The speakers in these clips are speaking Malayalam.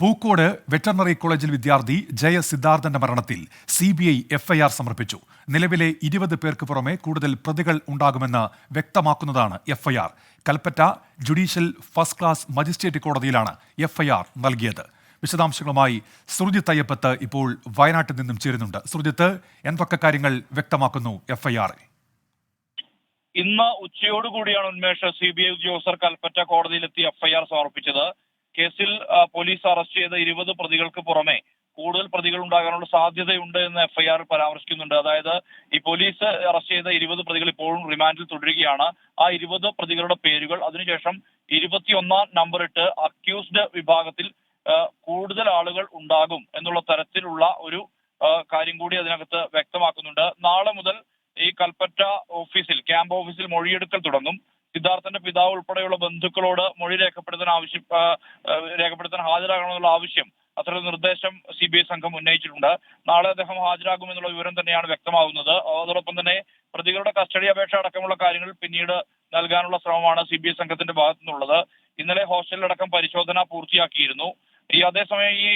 പൂക്കോട് വെറ്ററിനറി കോളേജിൽ വിദ്യാർത്ഥി ജയ സിദ്ധാർത്ഥന്റെ മരണത്തിൽ സി ബി ഐ എഫ്ഐആർ സമർപ്പിച്ചു. നിലവിലെ ഇരുപത് പേർക്ക് പുറമെ കൂടുതൽ പ്രതികൾ ഉണ്ടാകുമെന്ന് വ്യക്തമാക്കുന്നതാണ് FIR. Kalpetta judicial first class magistrate കോടതിയിലാണ് എഫ്ഐആർ നൽകിയത്. വിശദാംശങ്ങളുമായി സുർജിത്ത് അയ്യപ്പത്ത് ഇപ്പോൾ വയനാട്ടിൽ നിന്നും ചേരുന്നുണ്ട്. സുർജിത്ത് എന്തൊക്കെ കാര്യങ്ങൾ വ്യക്തമാക്കുന്നു എഫ്ഐആറിൽ? ഇന്ന് ഉച്ചയോടുകൂടിയാണ് ഉന്മേഷ് സി ബി ഐ ഉദ്യോഗസ്ഥർ കൽപ്പറ്റ കോടതിയിലെത്തി എഫ്ഐആർ സമർപ്പിച്ചത്. കേസിൽ പോലീസ് അറസ്റ്റ് ചെയ്ത ഇരുപത് പ്രതികൾക്ക് പുറമെ കൂടുതൽ പ്രതികൾ ഉണ്ടാകാനുള്ള സാധ്യതയുണ്ട് എന്ന് എഫ്ഐആർ പരാമർശിക്കുന്നുണ്ട്. അതായത് ഈ പോലീസ് അറസ്റ്റ് ചെയ്ത ഇരുപത് പ്രതികൾ ഇപ്പോഴും റിമാൻഡിൽ തുടരുകയാണ്. ആ ഇരുപത് പ്രതികളുടെ പേരുകൾ അതിനുശേഷം ഇരുപത്തിയൊന്നാം നമ്പർ ഇട്ട് അക്യൂസ്ഡ് വിഭാഗത്തിൽ കൂടുതൽ ആളുകൾ ഉണ്ടാകും എന്നുള്ള തരത്തിലുള്ള ഒരു കാര്യം കൂടി അതിനകത്ത് വ്യക്തമാക്കുന്നുണ്ട്. നാളെ മുതൽ ഈ കൽപ്പറ്റ ഓഫീസിൽ ക്യാമ്പ് ഓഫീസിൽ മൊഴിയെടുക്കൽ തുടങ്ങും. സിദ്ധാർത്ഥന്റെ പിതാവ് ഉൾപ്പെടെയുള്ള ബന്ധുക്കളോട് മൊഴി രേഖപ്പെടുത്താൻ ആവശ്യം രേഖപ്പെടുത്താൻ ഹാജരാകണമെന്നുള്ള ആവശ്യം അത്തരം നിർദ്ദേശം സി ബി ഐ സംഘം ഉന്നയിച്ചിട്ടുണ്ട്. നാളെ അദ്ദേഹം ഹാജരാകുമെന്നുള്ള വിവരം തന്നെയാണ് വ്യക്തമാകുന്നത് അതോടൊപ്പം തന്നെ പ്രതികളുടെ കസ്റ്റഡി അപേക്ഷ അടക്കമുള്ള കാര്യങ്ങൾ പിന്നീട് നൽകാനുള്ള ശ്രമമാണ് സി ബി ഐ സംഘത്തിന്റെ ഭാഗത്തു നിന്നുള്ളത്. ഇന്നലെ ഹോസ്റ്റലിലടക്കം പരിശോധന പൂർത്തിയാക്കിയിരുന്നു. ഈ അതേസമയം ഈ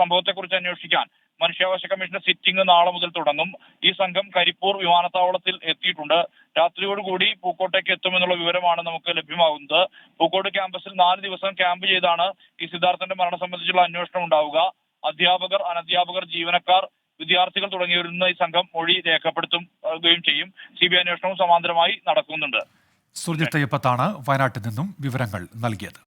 സംഭവത്തെക്കുറിച്ച് അന്വേഷിക്കാൻ മനുഷ്യാവകാശ കമ്മീഷന്റെ സിറ്റിംഗ് നാളെ മുതൽ തുടങ്ങും. ഈ സംഘം കരിപ്പൂർ വിമാനത്താവളത്തിൽ എത്തിയിട്ടുണ്ട്. രാത്രിയോടുകൂടി പൂക്കോട്ടേക്ക് എത്തുമെന്നുള്ള വിവരമാണ് നമുക്ക് ലഭ്യമാകുന്നത്. പൂക്കോട് ക്യാമ്പസിൽ നാല് ദിവസം ക്യാമ്പ് ചെയ്താണ് ഈ സിദ്ധാർത്ഥന്റെ മരണം സംബന്ധിച്ചുള്ള അന്വേഷണം ഉണ്ടാവുക. അധ്യാപകർ അനധ്യാപകർ ജീവനക്കാർ വിദ്യാർത്ഥികൾ തുടങ്ങിയവരിൽ നിന്ന് ഈ സംഘം മൊഴി രേഖപ്പെടുത്തുകയും ചെയ്യും. സി ബി അന്വേഷണവും സമാന്തരമായി നടക്കുന്നുണ്ട്. സുർജിത്ത് അയ്യപ്പത്താണ് വയനാട്ടിൽ നിന്നും വിവരങ്ങൾ നൽകിയത്.